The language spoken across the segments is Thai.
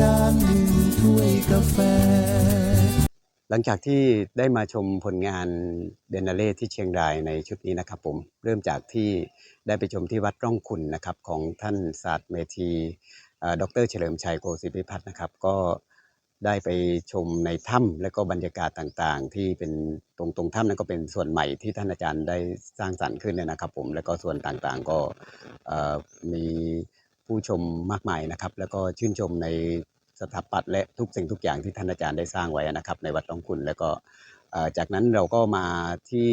การหนึ่งถ้วยกาแฟ หลังจากที่ได้มาชมผลงานเดนนาเล่ที่เชียงรายในชุดนี้นะครับผม เริ่มจากที่ได้ไปชมที่วัดร่องขุนนะครับของท่านศาสตร์เมธีเอ่อดรเฉลิมชัยโกศิพิพัฒน์นะครับ ก็ได้ไปชมในถ้ำและก็บรรยากาศต่างๆ ที่เป็นตรงตรงถ้ำนั้นก็เป็นส่วนใหม่ที่ท่านอาจารย์ได้สร้างสรรค์ขึ้นเนี่ยนะครับผม แล้วก็ส่วนต่างๆก็มี ผู้ชมมากมายนะครับ แล้วก็ชื่นชมในสถาปัตย์และทุกสิ่งทุกอย่างที่ท่านอาจารย์ได้สร้างไว้นะครับ ในวัดหลวงคุณแล้วก็จากนั้นเราก็มาที่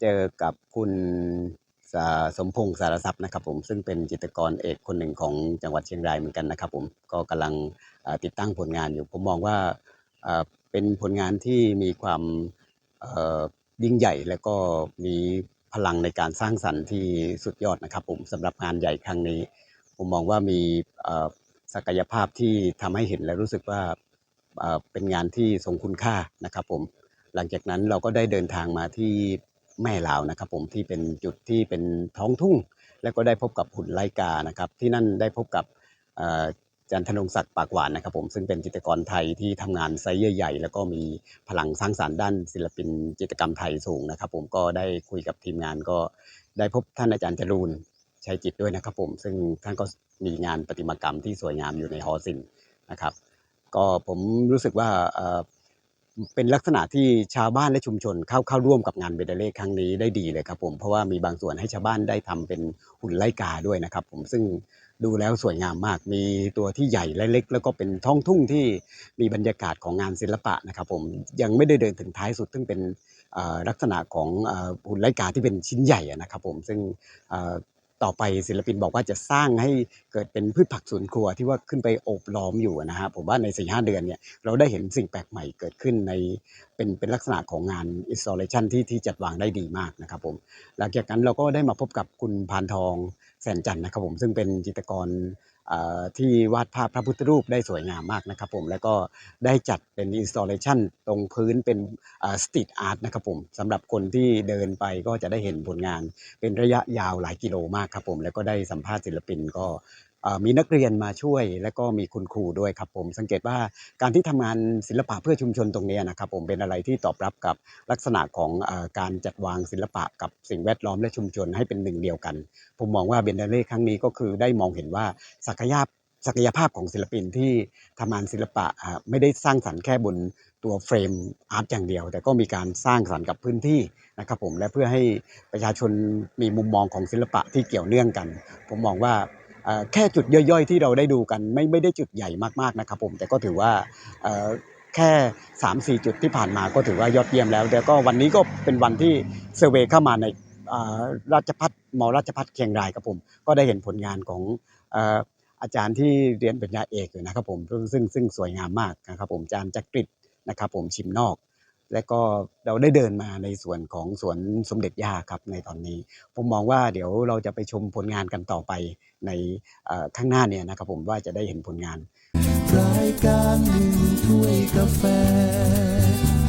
เจอกับคุณสสมพงษ์สารทรัพย์นะครับผมซึ่งเป็นจิตรกรเอกคนหนึ่งของจังหวัดเชียงรายเหมือนกันนะครับผมก็กำลังติดตั้งผลงานอยู่ ผมมองว่าเป็นผลงานที่มีความยิ่งใหญ่และก็มีพลังในการสร้างสรรค์ที่สุดยอดนะครับผมสำหรับงานใหญ่ครั้งนี้ ผมมองว่ามีศักยภาพที่ทำให้เห็นและรู้สึกว่าเป็นงานที่ทรงคุณค่านะครับผมหลังจากนั้นเราก็ได้เดินทางมาที่แม่ลาวนะครับผมที่เป็นจุดที่เป็นท้องทุ่ง แล้วก็ได้พบกับหุ่นไลกานะครับที่นั่นได้พบกับอ่ออาจันทนงศักดิ์ปากหวานนะครับผมซึ่งเป็นจิตรกรไทยที่ทำงานไซส์ใหญ่ๆแล้วก็มีพลังสร้างสรรค์ด้านศิลปินจิตรกรรมไทยสูงนะครับผมก็ได้คุยกับทีมงานก็ได้พบท่านอาจารย์จรูน ชัยจิตด้วยนะครับผม ซึ่งท่านก็มีงานประติมากรรมที่สวยงามอยู่ในหอศิลป์นะครับ ก็ผมรู้สึกว่าเป็นลักษณะที่ชาวบ้านและชุมชนเข้าเข้าร่วมกับงานเบเดเล่ครั้งนี้ได้ดีเลยครับผมเพราะว่ามีบางส่วนให้ชาวบ้านได้ทำเป็นหุ่นไล่กาด้วยนะครับ ผมซึ่งดูแล้วสวยงามมาก มีตัวที่ใหญ่และเล็ก แล้วก็เป็นท้องทุ่งที่มีบรรยากาศของงานศิลปะนะครับผมยังไม่ได้เดินถึงท้ายสุด ซึ่งเป็นลักษณะของหุ่นไล่กาที่เป็นชิ้นใหญ่นะครับผมซึ่ง ต่อไปศิลปินบอกว่าจะสร้างให้เกิดเป็นพืชผักสวนครัวที่ว่าขึ้นไปโอบล้อมอยู่นะฮะผมว่าใน4ีหเดือนเนี่ยเราได้เห็นสิ่งแปลกใหม่เกิดขึ้นในเป็นเป็นลักษณะของงานอิสโตเลชันที่ที่จัดวางได้ดีมากนะครับผมหลังจากนั้นเราก็ได้มาพบกับคุณพานทอง แสนจันทร์นะครับผมซึ่งเป็นจิตรกรที่วาดภาพพระพุทธรูปได้สวยงามมากนะครับผมแล้วก็ได้จัดเป็นอินสตาเลชันตรงพื้นเป็นสตรีทอาร์ตนะครับผมสำหรับคนที่เดินไปก็จะได้เห็นผลงาน เป็นระยะยาวหลายกิโลมากครับผมแล้วก็ได้สัมภาษณ์ศิลปินก็ มีนักเรียนมาช่วย และก็มีคุณครูด้วยครับผม สังเกตว่าการที่ทำงานศิลปะเพื่อชุมชนตรงนี้นะครับผมเป็นอะไรที่ตอบรับกับลักษณะของอการจัดวางศิลปะกับสิ่งแวดล้อมและชุมชนให้เป็นหนึ่งเดียวกัน ผมมองว่าเบนเดเล่ครั้งนี้ก็คือได้มองเห็นว่าศักยภาพศักยภาพของศิลปินที่ทำงานศิลปะไม่ได้สร้างสรรค์แค่บนตัวเฟรมอาร์ตอย่างเดียว แต่ก็มีการสร้างสรรค์กับพื้นที่นะครับผมและเพื่อให้ประชาชนมีมุมมองของศิลปะที่เกี่ยวเนื่องกัน ผมมองว่า แค่จุดย่อยๆ ที่เราได้ดูกันไม่ไม่ได้จุดใหญ่มากๆนะครับผมแต่ก็ถือว่าเอ่อแค่ 3-4 จุดที่ผ่านมาก็ถือว่ายอดเยี่ยมแล้วแล้วก็วันนี้ก็เป็นวันที่เซอร์เวยเข้ามาในราชพัฒมราชพัฒเชียงรายครับผม ก็ได้เห็นผลงานของอาจารย์ที่เรียนปริญญาเอกอยู่นะครับผมซึ่งซึ่งซึ่งสวยงามมากนะครับผมอาจารย์จักริดนะครับผมชิมนอก และก็เราได้เดินมาในส่วนของสวนสมเด็จย่าครับในตอนนี้ ผมมองว่าเดี๋ยวเราจะไปชมผลงานกันต่อไปในข้างหน้าเนี่ยนะครับผมว่าจะได้เห็นผลงานรายการหนึ่งถ้วยกาแฟ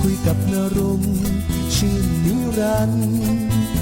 คุยกับนรงชื่นนิรันดร์